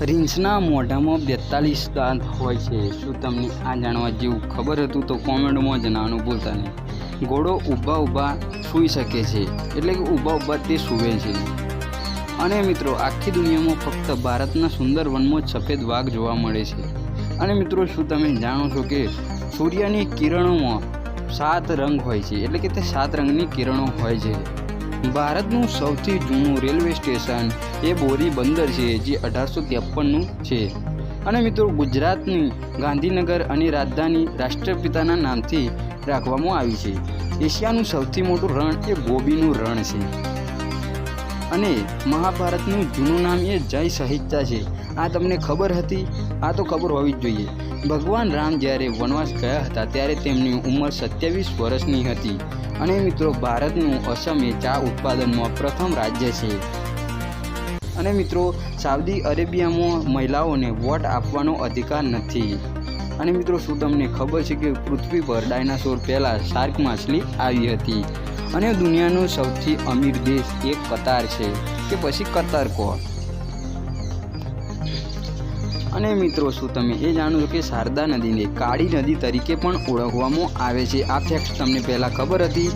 રીંછના મોઢામાં બેતાલીસ દાંત હોય છે. શું તમને આ જાણવા જેવું ખબર હતું તો કોમેન્ટમાં જણાવવાનું ભૂલતા નહીં. ઘોડો ઊભા ઊભા સૂઈ શકે છે. એટલે કે ઊભા ઊભા તે સૂવે છે. અને મિત્રો, આખી દુનિયામાં ફક્ત ભારતના સુંદર વનમાં સફેદ વાઘ જોવા મળે છે. અને મિત્રો, શું તમે જાણો છો કે સૂર્યની કિરણોમાં સાત રંગ હોય છે? એટલે કે તે સાત રંગની કિરણો હોય છે. ભારતનું સૌથી જૂનું રેલવે સ્ટેશન એ બોરી બંદર છે, જે અઢારસો ત્રેપનનું છે. અને મિત્રો, ગુજરાતની ગાંધીનગર અને રાજધાની રાષ્ટ્રપિતાના નામથી રાખવામાં આવી છે. એશિયાનું સૌથી મોટું રણ એ ગોબીનું રણ છે. અને મહાભારતનું જૂનું નામ એ જય સહિતા છે. આ તમને ખબર હતી? આ તો ખબર હોવી જ જોઈએ. ભગવાન રામ જ્યારે વનવાસ ગયા હતા ત્યારે તેમની ઉંમર સત્યાવીસ વર્ષની હતી. અને મિત્રો, ભારતનું અસમ એ ચા ઉત્પાદનમાં પ્રથમ રાજ્ય છે. અને મિત્રો, સાઉદી અરેબિયામાં મહિલાઓને વોટ આપવાનો અધિકાર નથી. અને મિત્રો, શું તમને ખબર છે કે પૃથ્વી પર ડાયનાસોર પહેલાં શાર્ક માછલી આવી હતી? અને દુનિયાનો સૌથી અમીર દેશ એક કતાર છે. કે પછી કતાર કહો અને મિત્રો, શું તમે એ જાણો છો કે શારદા નદીને કાળી નદી તરીકે પણ ઓળખવામાં આવે છે? આ ફેક્ટ તમને પહેલાં ખબર હતી.